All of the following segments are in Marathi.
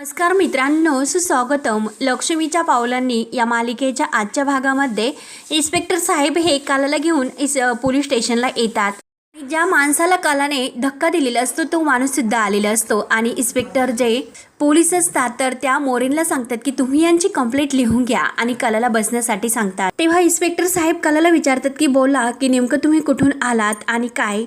नमस्कार मित्रांनो सुस्वागतम. लक्ष्मीच्या पावलांनी या मालिकेच्या आजच्या भागामध्ये इन्स्पेक्टर साहेब हे कालाला घेऊन इस पोलीस स्टेशनला येतात. ज्या माणसाला कालाने धक्का दिलेला असतो तो माणूस सुद्धा आलेला असतो. आणि इन्स्पेक्टर जे पोलीस असतात तर त्या मोरेनला सांगतात की तुम्ही यांची कंप्लेंट लिहून घ्या आणि कलाला बसण्यासाठी सांगतात. तेव्हा इन्स्पेक्टर साहेब कलाला विचारतात की बोला की नेमकं तुम्ही कुठून आलात आणि काय?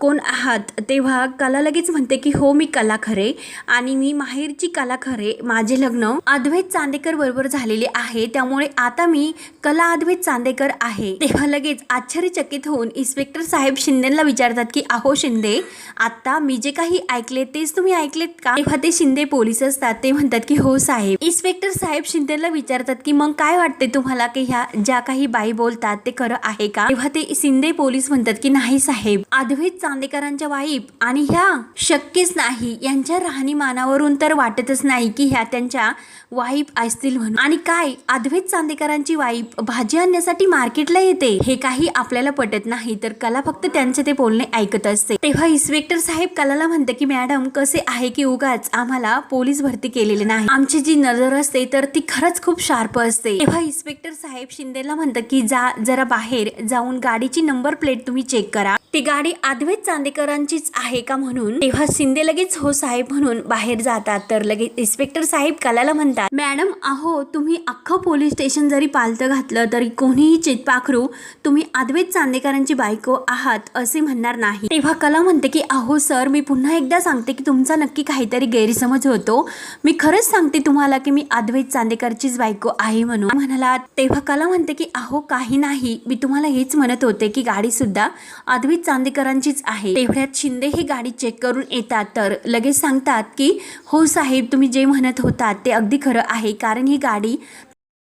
कोण आहात? तेव्हा कला लगेच म्हणते की हो मी कला खरे आणि मी माहेरची कला खरे. माझे लग्न अद्वैत चांदेकर बरोबर झालेले आहे त्यामुळे आता मी कला अद्वैत चांदेकर आहे. तेव्हा लगेच आश्चर्यचकित होऊन इन्स्पेक्टर साहेब शिंदेला विचारतात की अहो शिंदे आता मी जे काही ऐकले तेच तुम्ही ऐकलेत का? तेव्हा ते शिंदे पोलीस असतात ते म्हणतात की हो साहेब. इन्स्पेक्टर साहेब शिंदेला विचारतात की मग काय वाटते तुम्हाला की ह्या ज्या काही बाई बोलतात ते खरं आहे का? तेव्हा ते शिंदे पोलीस म्हणतात की नाही साहेब. अद्वैत चांदेकरांच्या वाईफ आणि ह्या शक्यच नाही. यांच्या राहणीमानावरून तर वाटतच नाही की ह्या त्यांच्या वाईफ असतील म्हणून. आणि काय? अद्वैत चांदेकरांची वाईफ भाजी आणण्यासाठी मार्केटला येते. हे काही आपल्याला पटत नाही तर कला फक्त त्यांचे ते बोलणे ऐकत असते. तेव्हा इन्स्पेक्टर साहेब कलाला म्हणते की मॅडम कसे आहे की उगाच आम्हाला पोलीस भरती केलेली नाही. आमची जी नजर असते तर ती खरंच खूप शार्प असते. तेव्हा इन्स्पेक्टर साहेब शिंदेला म्हणतात की जा जरा बाहेर. जाऊन गाडीची नंबर प्लेट तुम्ही चेक करा. ती गाडी अद्वैत चांदेकरांचीच आहे का म्हणून? तेव्हा शिंदे लगेच हो साहेब म्हणून बाहेर जातात. तर लगेच इन्स्पेक्टर साहेब कलाला म्हणतात मॅडम अहो तुम्ही अख्खं पोलीस स्टेशन जरी पालतं घातलं तरी कोणीही चितपाखरू तुम्ही अद्वैत चांदेकरांची बायको आहात असे म्हणणार नाही. तेव्हा कला म्हणते की अहो सर मी पुन्हा एकदा सांगते की तुमचा नक्की काहीतरी गैरसमज होतो. मी खरंच सांगते तुम्हाला की मी अद्वैत चांदेकरचीच बायको आहे म्हणून. म्हणाला. तेव्हा कला म्हणते की अहो काही नाही. मी तुम्हाला हेच म्हणत होते की गाडी सुद्धा अद्वैत चांदेकरांचीच आहे. तेवढ्यात शिंदे ही गाडी चेक करून येतात. तर लगेच सांगतात की हो साहेब तुम्ही जे म्हणत होतात ते अगदी खरं आहे. कारण ही गाडी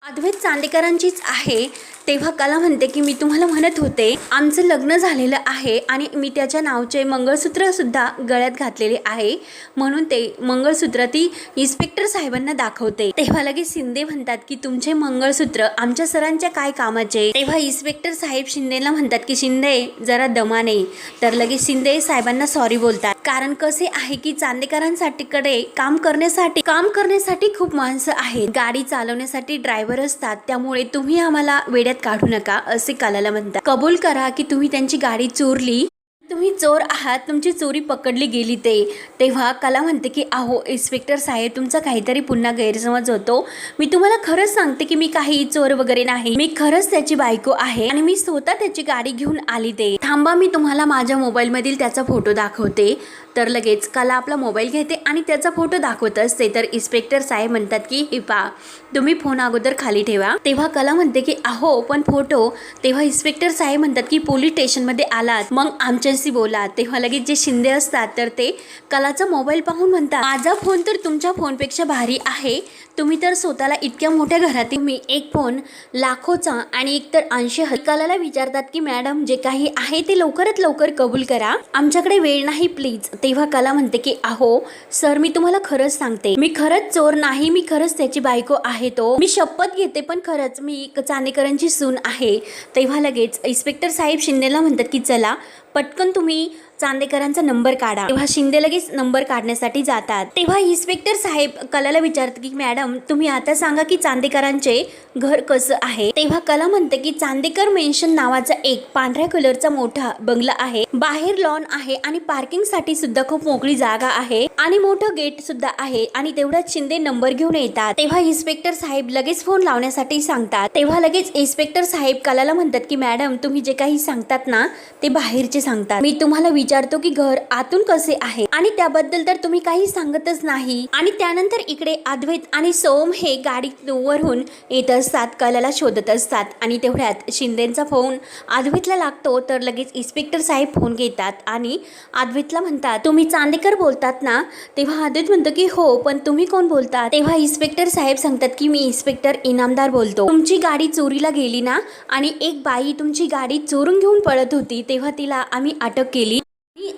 अद्वैत चांदेकरांचीच आहे. तेव्हा कला म्हणते की मी तुम्हाला म्हणत होते आमचं लग्न झालेलं आहे आणि मी त्याच्या नावचे मंगळसूत्रसुद्धा गळ्यात घातलेले आहे. म्हणून ते मंगळसूत्र ती इन्स्पेक्टर साहेबांना दाखवते. तेव्हा लगेच शिंदे म्हणतात की तुमचे मंगळसूत्र आमच्या सरांच्या काय कामाचे? तेव्हा इन्स्पेक्टर साहेब शिंदेला म्हणतात की शिंदे जरा दमाने तर लगेच शिंदे साहेबांना सॉरी बोलतात. कारण कसे आहे की चांदेकरांसाठी कडे काम करण्यासाठी काम करण्यासाठी खूप माणसं आहेत. गाडी चालवण्यासाठी ड्रायव्हर असतात. त्यामुळे तुम्ही आम्हाला वेड्यात काढू नका असे कालाला म्हणतात. कबूल करा की तुम्ही त्यांची गाडी चोरली. तुम्ही चोर आहात तुमची चोरी पकडली गेली ते. तेव्हा कला म्हणते की अहो इन्स्पेक्टर साहेब तुमचा काहीतरी पुन्हा गैरसमज होतो. मी तुम्हाला खरंच सांगते की मी काही चोर वगैरे नाही. मी खरंच त्याची बायको आहे आणि मी स्वतः त्याची गाडी घेऊन आली ते. थांबा मी तुम्हाला माझ्या मोबाईलमधील त्याचा फोटो दाखवते. तर लगेच कला आपला मोबाईल घेते आणि त्याचा फोटो दाखवत असते. तर इन्स्पेक्टर साहेब म्हणतात की हे पा तुम्ही फोन अगोदर खाली ठेवा. तेव्हा कला म्हणते की अहो पण फोटो. तेव्हा इन्स्पेक्टर साहेब म्हणतात की पोलीस स्टेशनमध्ये आलात मग आमच्याशी बोला. तेव्हा लगेच जे शिंदे असतात तर ते कलाचा मोबाईल पाहून म्हणतात माझा फोन तर तुमच्या फोनपेक्षा भारी आहे तुम्ही तर स्वतःला इतक्या मोठ्या घरातील मी एक फोन लाखोचा आणि एक तर ऐंशी हलकाला विचारतात की मॅडम जे काही आहे ते लवकरात लवकर कबूल करा. आमच्याकडे वेळ नाही प्लीज. तेव्हा कला म्हणते की अहो सर मी तुम्हाला खरंच सांगते. मी खरंच चोर नाही मी खरंच त्याची बायको आहे तो. मी शपथ घेते पण खरंच मी चांदेकरांची सून आहे. तेव्हा लगेच इन्स्पेक्टर साहेब शिंदेला म्हणतात की चला पटकन तुम्ही चांदेकरांचा नंबर काढा. तेव्हा शिंदे लगेच नंबर काढण्यासाठी जातात. तेव्हा इन्स्पेक्टर साहेब कलाला विचारत की मॅडम तुम्ही आता सांगा की चांदेकरांचे घर कसं आहे? तेव्हा कला म्हणते की चांदेकर मेन्शन नावाचा एक पांढऱ्या कलरचा मोठा बंगला आहे. बाहेर लॉन आहे आणि पार्किंगसाठी सुद्धा खूप मोकळी जागा आहे आणि मोठं गेट सुद्धा आहे आणि तेवढ्याच शिंदे नंबर घेऊन येतात. तेव्हा इन्स्पेक्टर साहेब लगेच फोन लावण्यासाठी सांगतात. तेव्हा लगेच इन्स्पेक्टर साहेब कलाला म्हणतात की मॅडम तुम्ही जे काही सांगतात ना ते बाहेरचे सांगतात. मी तुम्हाला विचार विचारतो की घर आतून कसे आहे? आणि त्याबद्दल तर तुम्ही काही सांगतच नाही. आणि त्यानंतर इकडे अद्वैत आणि सोम हे गाडी वरून येत असतात कलाला शोधत असतात. आणि तेवढ्यात शिंदेचा फोन अद्वैतला लागतो तर लगेच इन्स्पेक्टर साहेब फोन घेतात आणि अद्वैतला म्हणतात तुम्ही चांदेकर बोलतात ना? तेव्हा अद्वैत म्हणतो की हो पण तुम्ही कोण बोलता तेव्हा इन्स्पेक्टर साहेब सांगतात की मी इन्स्पेक्टर इनामदार बोलतो. तुमची गाडी चोरीला गेली ना? आणि एक बाई तुमची गाडी चोरून घेऊन पळत होती तेव्हा तिला आम्ही अटक केली.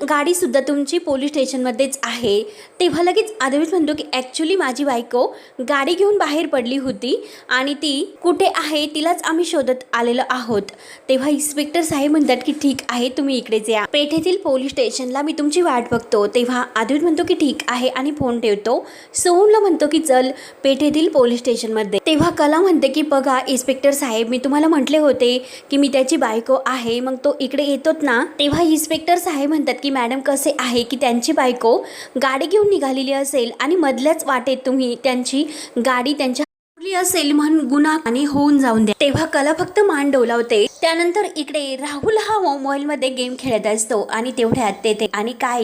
गाडीसुद्धा तुमची पोलीस स्टेशनमध्येच आहे. तेव्हा लगेच अद्वैत म्हणतो की ॲक्च्युली माझी बायको गाडी घेऊन बाहेर पडली होती आणि ती कुठे आहे तिलाच आम्ही शोधत आलेलो आहोत. तेव्हा इन्स्पेक्टर साहेब म्हणतात की ठीक आहे तुम्ही इकडेच या पेठेतील पोलीस स्टेशनला मी तुमची वाट बघतो. तेव्हा अद्वैत म्हणतो की ठीक आहे आणि फोन ठेवतो. सोहमला म्हणतो की चल पेठेतील पोलीस स्टेशनमध्ये. तेव्हा कला म्हणते की बघा इन्स्पेक्टर साहेब मी तुम्हाला म्हटले होते की मी त्याची बायको आहे मग तो इकडे येतोच ना. तेव्हा इन्स्पेक्टर साहेब म्हणतात की मॅडम कसे आहे की त्यांची बायको गाडी घेऊन निघालेली असेल आणि मधल्याच वाटेत तुम्ही त्यांची गाडी त्यांच्या असेल म्हणून गुन्हा आणि होऊन जाऊन द्या. तेव्हा कला फक्त मान डोलावते. त्यानंतर इकडे राहुल हा मोबाईलमध्ये गेम खेळत असतो आणि तेवढ्यात तेथे आणि काय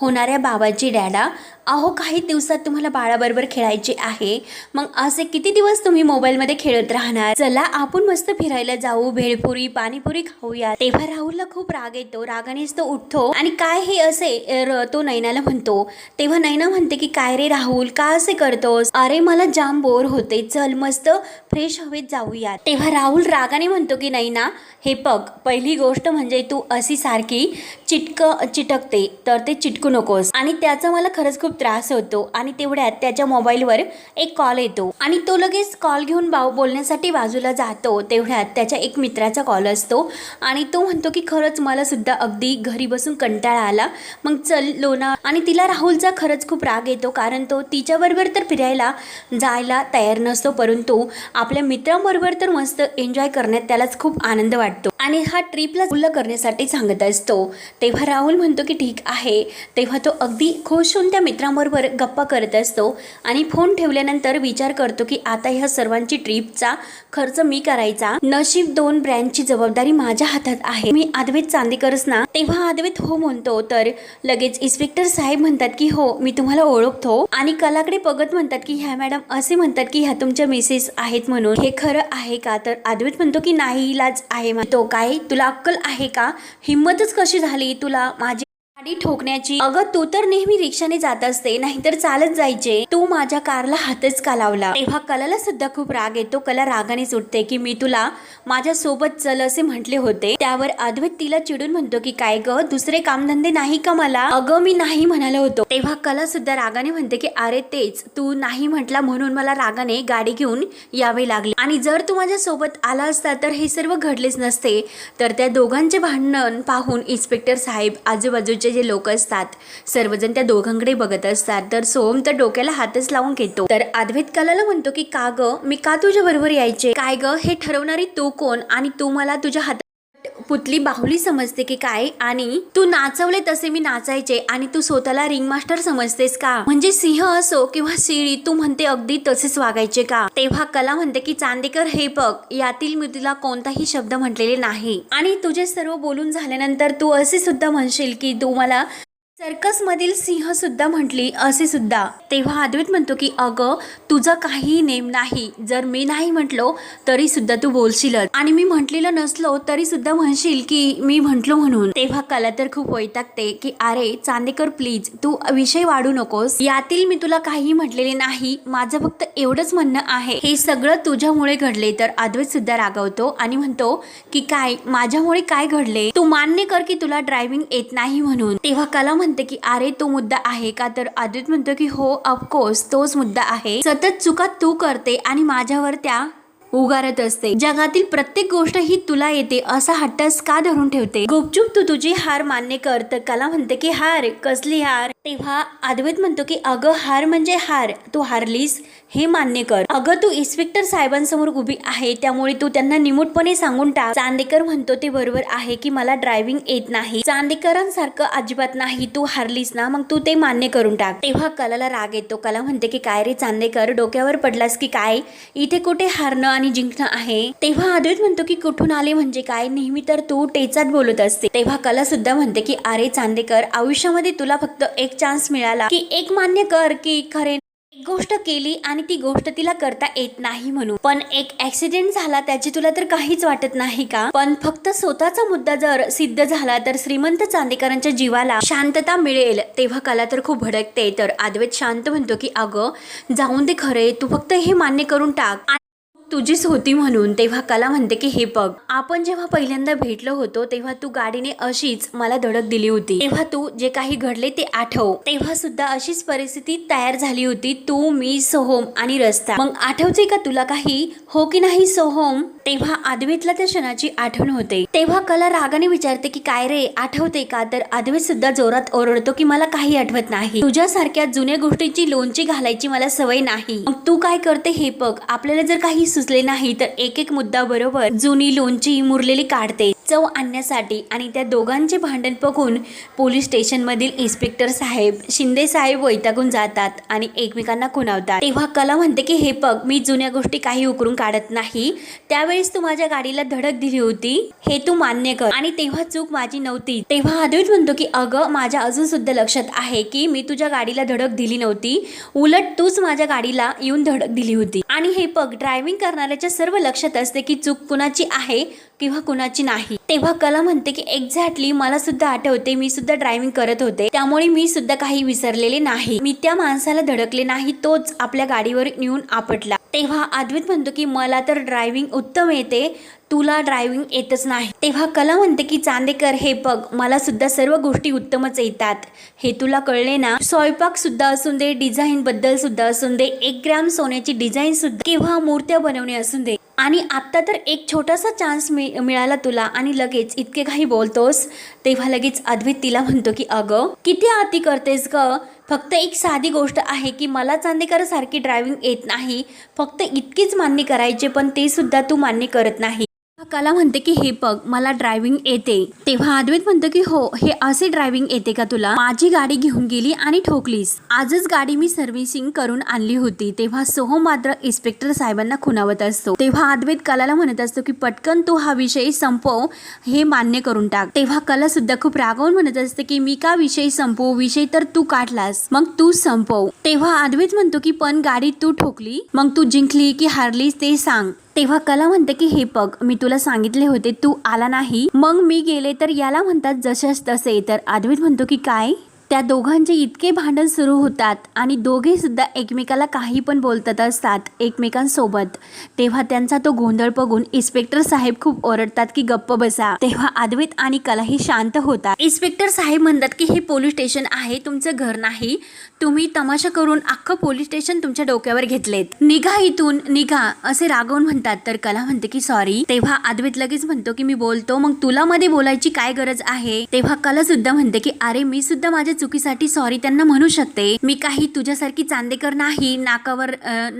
होणाऱ्या बाबाची डॅडा अहो काही दिवसात तुम्हाला बाळाबरोबर खेळायचे आहे. मग असे किती दिवस तुम्ही मोबाईलमध्ये खेळत राहणार? चला आपण मस्त फिरायला जाऊ भेळपुरी पाणीपुरी खाऊया. तेव्हा राहुलला खूप राग येतो. रागानेच तो उठतो. आणि काय हे असे र- तो नैनाला म्हणतो. तेव्हा नैना म्हणते की काय रे राहुल का असे करतोस? अरे मला जाम बोर होते. चल मस्त फ्रेश हवेत जाऊया तेव्हा राहुल रागाने म्हणतो की नैना हे बघ पहिली गोष्ट म्हणजे तू अशी सारखी चिटक चिटकते. तर ते चिटकू नकोस. आणि त्याचा मला खरंच खूप त्रास होतो. आणि तेवढ्यात त्याच्या मोबाईलवर एक कॉल येतो. आणि तो लगेच कॉल घेऊन बाव बोलण्यासाठी बाजूला जातो. तेवढ्यात त्याच्या एक मित्राचा कॉल असतो. आणि तो म्हणतो की खरंच मला सुद्धा अगदी घरी बसून कंटाळा आला. मग चल लोणा आणि तिला राहुलचा खरंच खूप राग येतो. कारण तो तिच्याबरोबर तर फिरायला जायला तयार नसतो. परंतु आपल्या मित्रांबरोबर तर मस्त एन्जॉय करण्यात त्यालाच खूप आनंद वाटतो. आणि हा ट्रिपला फुल्ल करण्यासाठी सांगत असतो. तेव्हा राहुल म्हणतो की ठीक आहे. तेव्हा तो अगदी खुश होऊन त्या मित्रांबरोबर गप्पा करत असतो आणि फोन ठेवल्यानंतर विचार करतो की आता ह्या सर्वांची ट्रिपचा खर्च मी करायचा. नशीब दोन ब्रँडची जबाबदारी माझ्या हातात आहे. मी अद्वैत चांदेकरच ना? तेव्हा अद्वैत हो म्हणतो तर लगेच इन्स्पेक्टर साहेब म्हणतात की हो मी तुम्हाला ओळखतो. आणि कलाकडे बघत म्हणतात की ह्या मॅडम असे म्हणतात की ह्या तुमच्या मिसेस आहेत म्हणून. हे खरं आहे का? तर अद्वैत म्हणतो की नाही इलाज आहे तो काय? तुला अक्कल आहे का? हिंमतच कशी झाली? तुला माझी गाडी ठोकण्याची. अगं तू तर नेहमी रिक्षाने जात असते नाहीतर चालत जायचे. तू माझ्या कारला हातच का लावला? तेव्हा कलाला सुद्धा खूप राग येतो कला रागाने सुटते की मी तुला माझ्या सोबत चल असे म्हटले होते. त्यावर अद्वैत तिला चिडून म्हणतो की काय ग दुसरे कामधंदे नाही का मला? अगं मी नाही म्हणालो होतो. तेव्हा कला सुद्धा रागाने म्हणते की अरे तेच तू नाही म्हटला म्हणून मला रागाने गाडी घेऊन यावे लागले. आणि जर तू माझ्या सोबत आला असता तर हे सर्व घडलेच नसते. तर त्या दोघांचे भांडण पाहून इन्स्पेक्टर साहेब आजूबाजूचे जे लोक असतात सर्वजण त्या दोघांकडे बघत असतात. तर सोम तर डोक्याला हातच लावून घेतो. तर अद्वैत कलाला म्हणतो की का ग? मी का तुझ्या बरोबर यायचे? काय ग? हे ठरवणारी तू कोण? आणि तू मला तुझ्या हातात पुतली बाहुली समजते की काय? आणि तू नाचवले तसे मी नाचायचे आणि तू स्वतःला रिंग मास्टर समजतेस का? म्हणजे सिंह असो किंवा सिळी तू म्हणते अगदी तसेच वागायचे का? तेव्हा कला म्हणते की चांदेकर हे बघ यातील मी तुला कोणताही शब्द म्हटलेले नाही. आणि तुझे सर्व बोलून झाल्यानंतर तू असे सुद्धा म्हणशील की तू मला सर्कसमधील सिंह सुद्धा म्हटली असे सुद्धा. तेव्हा अद्वैत म्हणतो की अगं तुझा काही नेम नाही. जर मी नाही म्हटलो तरी सुद्धा तू बोलशीलच. आणि मी म्हटलेलं नसलो तरी सुद्धा म्हणशील की मी म्हटलो म्हणून. तेव्हा कला तर खूप वैतागते की अरे चांदेकर प्लीज तू विषय वाढू नकोस. यातील मी तुला काही म्हटलेले नाही. माझं फक्त एवढंच म्हणणं आहे. हे सगळं तुझ्यामुळे घडले. तर अद्वैत सुद्धा रागवतो आणि म्हणतो की काय? माझ्यामुळे काय घडले? तू मान्य कर की तुला ड्रायव्हिंग येत नाही म्हणून. तेव्हा कला म्हणते की अरे तो मुद्दा आहे का? तर आदित्य म्हणतो की हो ऑफकोर्स तोच मुद्दा आहे. सतत चुका तू करते आणि माझ्यावर त्या उगारत असते. जगातील प्रत्येक गोष्ट ही तुला येते असा हट्टस का धरून ठेवते? गुपचूप तू तुझी हार मान्य कर. तर कला म्हणते की हार कसली हार? तेव्हा अद्वैत म्हणतो की अगं हार म्हणजे हार. तू हारलीस हे मान्य कर. अगं तू इन्स्पेक्टर साहेबांसमोर उभी आहे त्यामुळे तू त्यांना निमूटपणे सांगून टाक. चांदेकर म्हणतो ते बरोबर आहे की मला ड्रायव्हिंग येत नाही. चांदेकरांसारखं अजिबात नाही. तू हारलीस ना मग तू ते मान्य करून टाक. तेव्हा कलाला राग येतो. कला म्हणते की काय रे चांदेकर डोक्यावर पडलास की काय? इथे कुठे हारणं आणि जिंकणं आहे? तेव्हा अद्वैत म्हणतो की कुठून आले म्हणजे काय? नेहमी तर तू टेचात बोलत असते. तेव्हा कला सुद्धा म्हणते की अरे चांदेकर आयुष्यामध्ये तुला फक्त एक चान्स मिळाला. की एक मान्य कर की खरे एक गोष्ट केली आणि ती गोष्ट तिला करता येत नाही म्हणून. पण एक ऍक्सिडेंट झाला त्याची तुला तर काहीच वाटत नाही का? पण फक्त स्वतःचा मुद्दा जर सिद्ध झाला तर श्रीमंत चांदेकरांच्या जीवाला शांतता मिळेल तेव्हा कला तर खूप भडकते. तर आदवेत शांत म्हणतो की अगं जाऊन दे खरे तू फक्त हे मान्य करून टाक. तुझीच होती म्हणून तेव्हा कला म्हणते की हे बघ आपण जेव्हा पहिल्यांदा भेटलो होतो तेव्हा तू गाडीने अशीच मला धडक दिली होती. तेव्हा तू जे काही घडले ते आठव. तेव्हा सुद्धा अशीच परिस्थिती तयार झाली होती तू मी सोहोम आणि रस्ता. मग आठवते का तुला काही? हो की नाही सोहोम? तेव्हा आदवेतला त्या क्षणाची आठवण होते. तेव्हा कला रागाने विचारते की काय रे आठवते का? तर आदवेत सुद्धा जोरात ओरडतो की मला काही आठवत नाही. तुझ्यासारख्या जुन्या गोष्टीची लोणची घालायची मला सवय नाही. मग तू काय करते हे बघ. आपल्याला जर काही सुचले नाही तर एक एक मुद्दा बरोबर जुनी लोणची मुरलेली काढते. चव आणण्यासाठी आणि त्या दोघांचे भांडण बघून पोलीस स्टेशनमधील इन्स्पेक्टर साहेब शिंदे साहेब वैतागून जातात आणि एकमेकांना खुणावतात. तेव्हा कला म्हणते की हे बघ मी जुन्या गोष्टी काही उकरून काढत नाही. त्यावेळेस तू माझ्या गाडीला धडक दिली होती. हे तू मान्य कर. आणि तेव्हा चूक माझी नव्हती. तेव्हा अद्वैत म्हणतो की अगं माझ्या अजून सुद्धा लक्षात आहे की मी तुझ्या गाडीला धडक दिली नव्हती. उलट तूच माझ्या गाडीला येऊन धडक दिली होती. आणि हे बघ ड्रायव्हिंग करणाऱ्याच्या सर्व लक्षात असते की चूक कुणाची आहे? किंवा कुणाची नाही. तेव्हा कला म्हणते की एक्झॅक्टली मला सुद्धा आठवते. मी सुद्धा ड्रायव्हिंग करत होते. त्यामुळे मी सुद्धा काही विसरलेले नाही. मी त्या माणसाला धडकले नाही. तोच आपल्या गाडीवर येऊन आपटला. तेव्हा अद्वैत म्हणतो की मला तर ड्रायव्हिंग उत्तम येते. तुला ड्रायव्हिंग येतच नाही. तेव्हा कला म्हणते की चांदेकर हे बघ. मला सुद्धा सर्व गोष्टी उत्तमच येतात. हे तुला कळले ना? स्वयंपाक सुद्धा असून दे. डिझाईन बद्दल सुद्धा असून दे. एक ग्रॅम सोन्याची डिझाईन सुद्धा किंवा मूर्त्या बनवणे असून दे. आणि आत्ता तर एक छोटासा चान्स मि मिळाला तुला आणि लगेच इतके काही बोलतोस. तेव्हा लगेच अद्वित तिला म्हणतो की अगं किती आती करतेस ग? फक्त एक साधी गोष्ट आहे की मला चांदेकर सारखी ड्रायव्हिंग येत नाही. फक्त इतकीच मान्य करायचे पण ते सुद्धा तू मान्य करत नाही. कला म्हणते की हे बघ मला ड्रायव्हिंग येते. तेव्हा अद्वैत म्हणतो की हो हे असे ड्रायव्हिंग येते का तुला? माझी गाडी घेऊन गेली आणि ठोकलीस. आजच गाडी मी सर्व्हिसिंग करून आणली होती. तेव्हा सोहो मात्र इन्स्पेक्टर साहेबांना खुनावत असतो. तेव्हा अद्वैत कलाला म्हणत असतो की पटकन तू हा विषय संपव हे मान्य करून टाक. तेव्हा कला सुद्धा खूप रागवून म्हणत असते की मी का विषय संपवू? विषय तर तू काढलास. मग तू संपव. तेव्हा अद्वैत म्हणतो की पण गाडी तू ठोकली. मग तू जिंकली की हारलीस ते सांग. तेव्हा कला म्हणते की हे बघ मी तुला सांगितले होते तू आला नाही. मग मी गेले तर याला म्हणतात जशाच तसे. तर अद्वैत म्हणतो की काय? त्या दोघांचे इतके भांडण सुरू होतात आणि दोघेसुद्धा एकमेकाला काही पण बोलतात असतात एकमेकांसोबत. तेव्हा त्यांचा तो गोंधळ बघून इन्स्पेक्टर साहेब खूप ओरडतात की गप्प बसा. तेव्हा अद्वैत आणि कलाही शांत होतात. इन्स्पेक्टर साहेब म्हणतात की हे पोलीस स्टेशन आहे तुमचं घर नाही. तुम्ही तमाशा करून अख्खं पोलीस स्टेशन तुमच्या डोक्यावर घेतलेत. निघा इथून निघा असे रागवून म्हणतात. तर कला म्हणते की सॉरी. तेव्हा अद्वैत लगेच म्हणतो की मी बोलतो. मग तुला मध्ये बोलायची काय गरज आहे? तेव्हा कला सुद्धा म्हणते की अरे मी सुद्धा माझ्या चुकीसाठी सॉरी त्यांना म्हणू शकते. मी काही तुझ्यासारखी चांदेकर नाही नाकावर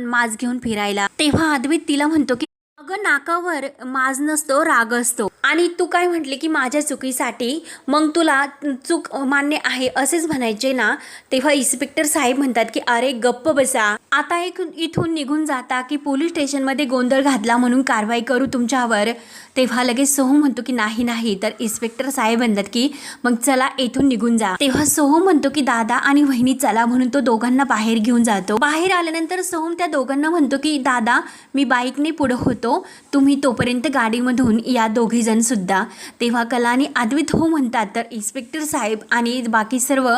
माज घेऊन फिरायला. तेव्हा अद्वैत तिला म्हणतो की अगं नाकावर माज नसतो राग असतो. आणि तू काय म्हटले की माझ्या चुकीसाठी? मग तुला चूक मान्य आहे असेच म्हणायचे ना? तेव्हा इन्स्पेक्टर साहेब म्हणतात की अरे गप्प बसा. आता एक इथून निघून जाता की पोलीस स्टेशनमध्ये गोंधळ घातला म्हणून कारवाई करू तुमच्यावर. तेव्हा लगेच सोहम म्हणतो की नाही नाही. तर इन्स्पेक्टर साहेब म्हणतात की मग चला येथून निघून जा. तेव्हा सोहम म्हणतो की दादा आणि वहिनी चला म्हणून तो दोघांना बाहेर घेऊन जातो. बाहेर आल्यानंतर सोहम त्या दोघांना म्हणतो की दादा मी बाईकने पुढं होतो. तुम्ही तोपर्यंत गाडीमधून या दोघीजणसुद्धा तेव्हा कला आणि अद्वैत हो म्हणतात तर इन्स्पेक्टर साहेब आणि बाकी सर्व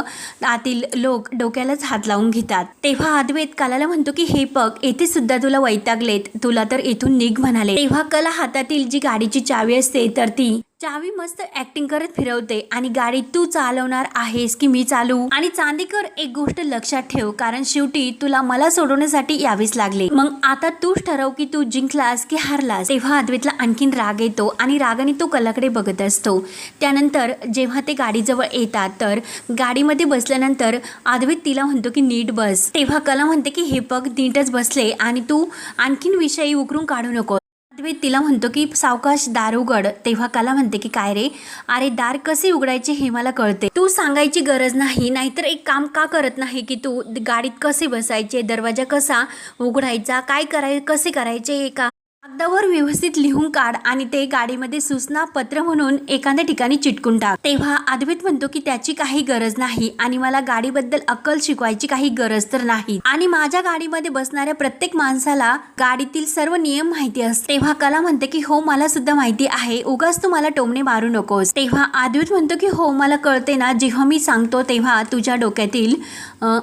आतील लोक डोक्यालाच हात लावून घेतात. तेव्हा अद्वैत कलाला म्हणतो की हे पग येथे सुद्धा तुला वैतागलेत. तुला तर येथून निघ म्हणाले. तेव्हा कला हातातील जी गाडीची चावी असते तर ती चावी मस्त ऍक्टिंग करत फिरवते आणि गाडी तू चालवणार आहेस की मी चालू? आणि चांदेकर एक गोष्ट लक्षात ठेव कारण शेवटी तुला मला सोडवण्यासाठी यावीच लागले. मग आता तूच ठरव की तू जिंकलास की हारलास. तेव्हा अद्वैतला आणखीन राग येतो आणि रागाने तो कलाकडे बघत असतो. त्यानंतर जेव्हा ते गाडीजवळ येतात तर गाडीमध्ये बसल्यानंतर अद्वैत तिला म्हणतो की नीट बस. तेव्हा कला म्हणते की हे पग नीटच बसले आणि तू आणखीन विषयी उकरून काढू नको. अद्वैत तिला म्हणतो की सावकाश दार उघड. तेव्हा कला म्हणते की काय रे? अरे दार कसे उघडायचे हे मला कळते. तू सांगायची गरज नाही नाहीतर एक काम का करत नाही की तू गाडीत कसे बसायचे दरवाजा कसा उघडायचा काय कराय कसे करायचे का? कागदावर व्यवस्थित लिहून काढ आणि ते गाडीमध्ये सूचना पत्र म्हणून एखाद्या ठिकाणी चिटकून टाक. तेव्हा अद्वैत म्हणतो की त्याची काही गरज नाही आणि मला गाडीबद्दल अक्कल शिकवायची काही गरज तर नाही. आणि माझ्या गाडीमध्ये बसणाऱ्या प्रत्येक माणसाला गाडीतील सर्व नियम माहिती असते तेव्हा कला म्हणते की हो मला सुद्धा माहिती आहे. उगाच तू मला टोमणे मारू नकोस. तेव्हा अद्वैत म्हणतो की हो मला कळते ना जेव्हा मी सांगतो तेव्हा तुझ्या डोक्यातील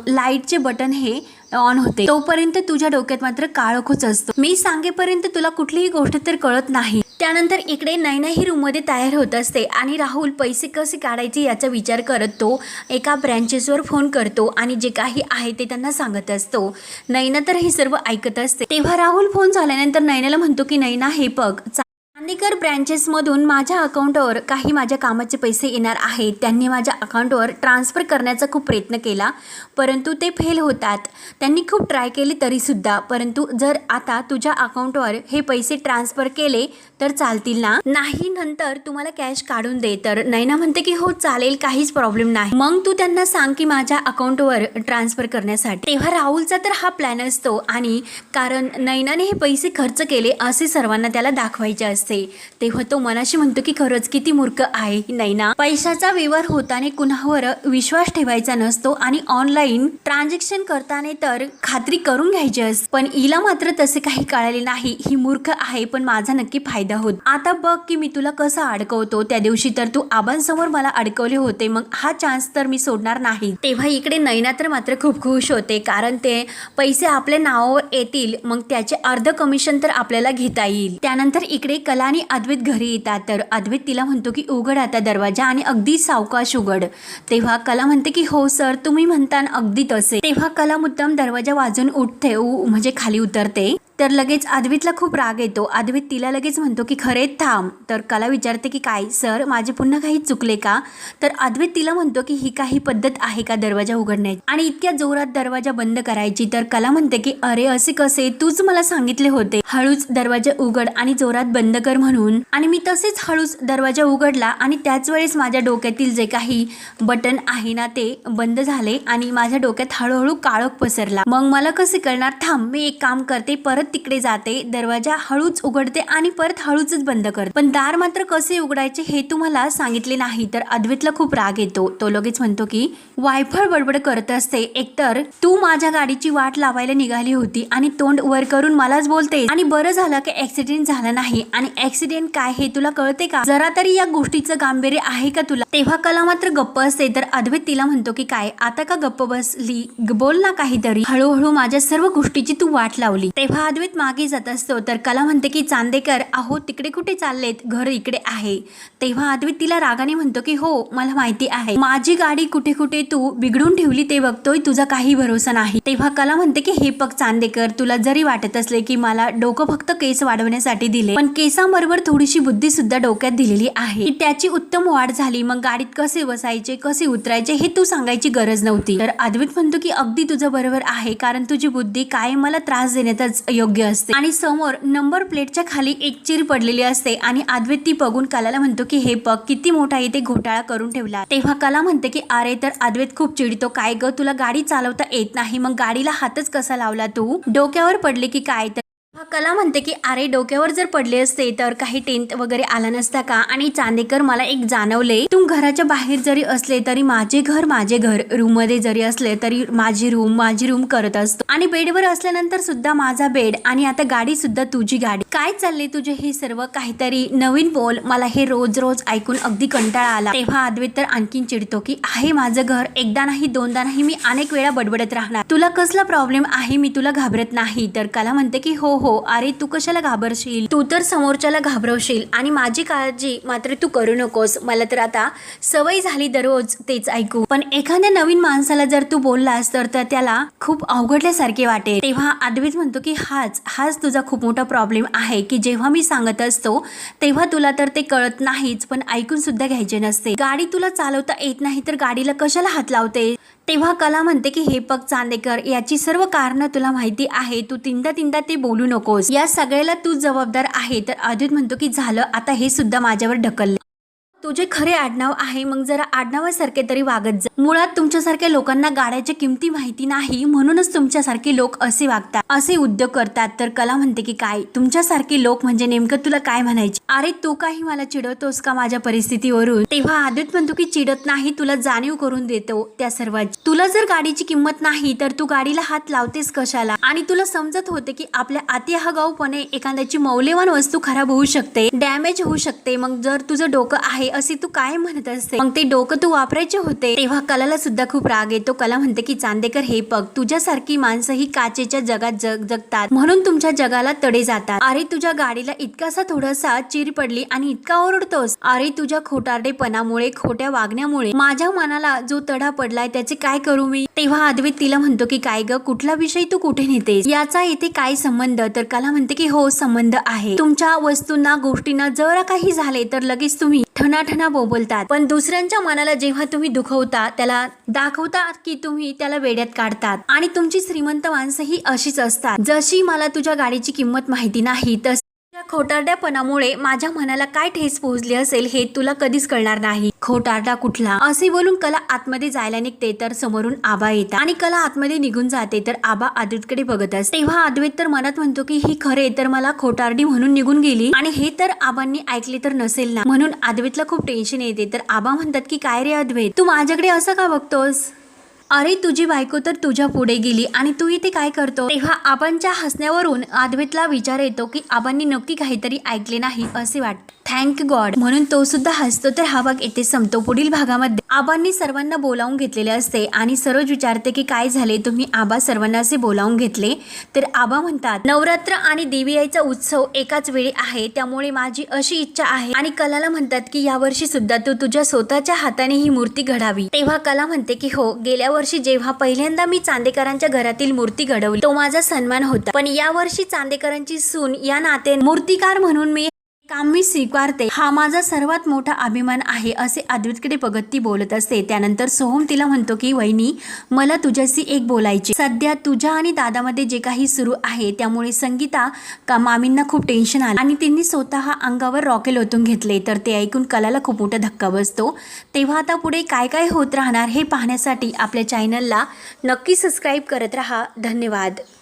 लाईटचे बटन हे ऑन होते. तोपर्यंत तुझ्या डोक्यात मात्र काळोखच असतो. मी सांगेपर्यंत तुला कुठलीही गोष्ट तर कळत नाही. त्यानंतर इकडे नैना ही रूममध्ये तयार होत असते आणि राहुल पैसे कसे काढायचे याचा विचार करत तो एका ब्रँचेसवर फोन करतो आणि जे काही आहे ते त्यांना सांगत असतो. नैना तर हे सर्व ऐकत असते. तेव्हा राहुल फोन झाल्यानंतर नैनाला म्हणतो की नैना हे बघ चांदेकर ब्रँचेसमधून माझ्या अकाउंटवर काही माझ्या कामाचे पैसे येणार आहेत. त्यांनी माझ्या अकाउंटवर ट्रान्सफर करण्याचा खूप प्रयत्न केला परंतु ते फेल होतात. त्यांनी खूप ट्राय केले तरीसुद्धा परंतु जर आता तुझ्या अकाउंटवर हे पैसे ट्रान्सफर केले तर चालतील ना? नाही नंतर तुम्हाला कॅश काढून दे. तर नैना म्हणते की हो चालेल काहीच प्रॉब्लेम नाही. मग तू त्यांना सांग की माझ्या अकाउंटवर ट्रान्सफर करण्यासाठी. तेव्हा राहुलचा तर हा प्लॅन असतो. आणि कारण नैनाने हे पैसे खर्च केले असे सर्वांना त्याला दाखवायचे असते. तेव्हा तो मनाशी म्हणतो की खरंच किती मूर्ख आहे नाही नैना पैशाचा व्यवहार होताना कुणावर विश्वास ठेवायचा नसतो आणि ऑनलाईन ट्रान्झॅक्शन करताना तर खात्री करून घ्यायची असते. पण हिला मात्र तसे काही कळाले नाही. ही मूर्ख आहे पण माझा नक्की फायदा होत. आता बघ की मी तुला कसं अडकवतो. त्या दिवशी तर तू आबांसमोर मला अडकवले होते. मग हा चान्स तर मी सोडणार नाही. तेव्हा इकडे नैना तर मात्र खूप खुश होते कारण ते पैसे आपल्या नावावर येतील. मग त्याचे अर्ध कमिशन तर आपल्याला घेता येईल. त्यानंतर इकडे कला आणि अद्वैत घरी येतात. तर अद्वैत तिला म्हणतो की उघड आता दरवाजा आणि अगदी सावकाश उघड. तेव्हा कला म्हणते की हो सर तुम्ही म्हणता अगदी तसे. तेव्हा कला मुद्दाम दरवाजा वाजून उठते उ- म्हणजे खाली उतरते. तर लगेच अद्वैतला खूप राग येतो. अद्वैत तिला लगेच म्हणतो की खरे थांब. तर कला विचारते की काय सर माझे पुन्हा काही चुकले का? तर अद्वैत तिला म्हणतो की ही काही पद्धत आहे का दरवाजा उघडण्याची? आणि इतक्या जोरात दरवाजा बंद करायची तर कला म्हणते की अरे असे कसे? तूच मला सांगितले होते. हळूच दरवाजा उघड आणि जोरात बंद कर म्हणून. आणि मी तसेच हळूच दरवाजा उघडला आणि त्याच वेळेस माझ्या डोक्यातील जे काही बटन आहे ना ते बंद झाले आणि माझ्या डोक्यात हळूहळू काळोख पसरला. मग मला कसे करणार? थांब मी एक काम करते परत तिकडे जाते दरवाजा हळूच उघडते आणि परत हळूच बंद करते. पण दार मात्र कसे उघडायचे हे तुम्हाला सांगितले नाही तर अद्वैतला खूप राग येतो. तो लगेच म्हणतो की वायफळ बडबड करत असते. एकतर तू माझ्या गाडीची वाट लावायला निघाली होती आणि तोंड वर करून मलाच बोलते आणि बरं झालं की ऍक्सिडेंट झाला नाही. आणि ऍक्सिडेंट काय हे तुला कळते का? जरा तरी या गोष्टीचं गांभीर्य आहे का तुला? तेव्हा कला मात्र गप्प असते तर अद्वैत तिला म्हणतो की काय आता का गप्प बसली? बोल ना काहीतरी. हळूहळू माझ्या सर्व गोष्टीची तू वाट लावली. तेव्हा अद्वैत मागे जात असतो. तर कला म्हणते की चांदेकर अहो तिकडे कुठे चाललेत? घर इकडे आहे. तेव्हा अद्वित तिला रागाने म्हणतो की हो मला माहिती आहे. माझी गाडी कुठे कुठे तू बिघडून ठेवली ते बघतोय तुझा काही भरोसा नाही. तेव्हा कला म्हणते की हे पग चांदेकर तुला जरी वाटत असले की मला डोकं फक्त केस वाढवण्यासाठी दिले पण केसांबरोबर थोडीशी बुद्धी सुद्धा डोक्यात दिलेली आहे. की त्याची उत्तम वाढ झाली मग गाडीत कसे बसायचे कसे उतरायचे हे तू सांगायची गरज नव्हती. तर अद्वित म्हणतो की अगदी तुझं बरोबर आहे कारण तुझी बुद्धी काय मला त्रास देण्यातच योग्य असते. आणि समोर नंबर प्लेटच्या खाली एक चिर पडलेली असते आणि अद्वैत ती बघून कलाला म्हणतो की हे पग किती मोठा इथे घोटाळा करून ठेवला. तेव्हा कला म्हणते की अरे तर अद्वैत खूप चिडतो. काय ग तुला गाडी चालवता येत नाही. मग गाडीला हातच कसा लावला तू? डोक्यावर पडले की काय तर हा कला म्हणते की अरे डोक्यावर जर पडले असते तर काही टेंट वगैरे आला नसता का? आणि चांदेकर मला एक जाणवले तुम घराच्या बाहेर जरी असले तरी माझे घर माझे घर रूममध्ये जरी असले तरी माझी रूम माझी रूम करत असतो. आणि बेडवर असल्यानंतर सुद्धा माझा बेड आणि आता गाडी सुद्धा तुझी गाडी. काय चालले तुझे हे सर्व? काहीतरी नवीन बोल. मला हे रोज रोज ऐकून अगदी कंटाळा आला. तेव्हा अद्वैत तर आणखीन चिडतो की आहे माझं घर एकदा नाही दोनदा नाही मी अनेक वेळा बडबडत राहणार. तुला कसला प्रॉब्लेम आहे? मी तुला घाबरत नाही. तर कला म्हणते की हो, हो हो अरे तू कशाला घाबरशील? तू तर समोरच्याला घाबरवशील. आणि माझी काळजी मात्र तू करू नकोस. मला तर आता सवय झाली दररोज तेच ऐकू. पण एखाद्या नवीन माणसाला जर तू बोललास तर त्याला खूप अवघडल्यासारखे वाटेल. तेव्हा अद्वैत म्हणतो की हाच हाच तुझा खूप मोठा प्रॉब्लेम आहे की जेव्हा मी सांगत असतो तेव्हा तुला तर ते कळत नाहीच पण ऐकून सुद्धा घ्यायचे नसते. गाडी तुला चालवता येत नाही तर गाडीला कशाला हात लावते तेव्हा कला म्हणते की हे पग चांदेकर याची सर्व कारणं तुला माहिती आहे तू तीनदा तीनदा ते बोलू नकोस. या सगळ्याला तू जबाबदार आहे. तर अद्वैत म्हणतो की झालं. आता हे सुद्धा माझ्यावर ढकलले. तुझे खरे आडनाव आहे मग जरा आडनावासारखे तरी वागत जा. मुळात तुमच्यासारख्या लोकांना गाड्याच्या किमती माहिती नाही म्हणूनच तुमच्यासारखे लोक असे वागतात असे उद्योग करतात. तर कला म्हणते की काय? तुमच्यासारखे लोक म्हणजे नेमकं तुला काय म्हणायचे? अरे तू काही मला चिडवतोस का माझ्या परिस्थितीवरून? तेव्हा आदित म्हणतो की चिडत नाही तुला जाणीव करून देतो त्या सर्वांची. तुला जर गाडीची किंमत नाही तर तू गाडीला हात लावतेस कशाला? आणि तुला समजत होते की आपल्या अतिहगावपणे एखाद्याची मौल्यवान वस्तू खराब होऊ शकते डॅमेज होऊ शकते. मग जर तुझं डोकं आहे असे तू काय म्हणत असते? मग ते डोकं तू वापरायचे होते? तेव्हा कलाला सुद्धा खूप राग येतो. कला म्हणते की चांदेकर हे बघ तुझ्यासारखी माणसं ही काचेच्या जगात जग जगतात. म्हणून तुमच्या जगाला तडे जातात. अरे तुझ्या गाडीला इतकासा थोडासा चिर पडली आणि इतका ओरडतोस. अरे तुझ्या खोटारडेपणामुळे खोट्या वागण्यामुळे माझ्या मनाला जो तडा पडलाय त्याचे काय करू मी? तेव्हा अद्वैत तिला म्हणतो की काय ग कुठला विषय तू कुठे नेतेस? याचा इथे काय संबंध? तर कला म्हणते की हो संबंध आहे. तुमच्या वस्तूंना गोष्टींना जरा काही झाले तर लगेच तुम्ही ठणाठणा बोबलतात. पण दुसऱ्यांच्या मनाला जेव्हा तुम्ही दुखवता त्याला दाखवता की तुम्ही त्याला वेड्यात काढतात. आणि तुमची श्रीमंत माणसं ही अशीच असतात. जशी मला तुझ्या गाडीची किंमत माहिती नाही तस त्या खोटारड्यापणामुळे माझ्या मनाला काय ठेस पोहोचली असेल हे तुला कधीच कळणार नाही. खोटारडा कुठला? असे बोलून कला आतमध्ये जायला निघते तर समोरून आबा येतात. आणि कला आतमध्ये निघून जाते तर आबा अद्वैतकडे बघत असते. तेव्हा अद्वैत तर मनात म्हणतो की ही खरे तर मला खोटारडी म्हणून निघून गेली. आणि हे तर आबांनी ऐकले तर नसेल ना? म्हणून अद्वैतला खूप टेन्शन येते. तर आबा म्हणतात की काय रे अद्वैत तू माझ्याकडे असं का बघतोस? अरे तुझी बायको तर तुझ्या पुढे गेली आणि तू इथे काय करतो? तेव्हा आबांच्या हसण्यावरून आदवेतला विचार येतो की आबांनी नक्की काहीतरी ऐकले नाही असे वाटते थँक गॉड म्हणून तो सुद्धा हसतो. तर हा भाग येथे संपतो. पुढील भागामध्ये आबांनी सर्वांना बोलावून घेतलेले असते आणि सरोज विचारते की काय झाले? तुम्ही आबा सर्वांना असे बोलावून घेतले? तर आबा म्हणतात नवरात्र आणि देवी आईचा उत्सव एकाच वेळी आहे. त्यामुळे माझी अशी इच्छा आहे. आणि कलाला म्हणतात की यावर्षी सुद्धा तू तुझ्या स्वतःच्या हाताने ही मूर्ती घडावी. तेव्हा कला म्हणते की हो गेल्या वर्षी जेव्हा पहिल्यांदा मी चांदेकरांच्या घरातील मूर्ती घडवली तो माझा सन्मान होता. पण यावर्षी चांदेकरांची सून या नाते मूर्तिकार म्हणून मी काम मी स्वीकारते. हा माझा सर्वात मोठा अभिमान आहे असे अद्वितकडे बघत ती बोलत असते. त्यानंतर सोहम तिला म्हणतो की वहिनी मला तुझ्याशी एक बोलायचे सध्या तुझ्या आणि दादामध्ये जे काही सुरू आहे त्यामुळे संगीता का मामींना खूप टेन्शन आलं? आणि त्यांनी स्वतः अंगावर रॉकेल ओतून घेतले. तर ते ऐकून कलाला खूप मोठा धक्का बसतो. तेव्हा आता पुढे काय काय होत राहणार हे पाहण्यासाठी आपल्या चॅनलला नक्की सबस्क्राईब करत राहा. धन्यवाद.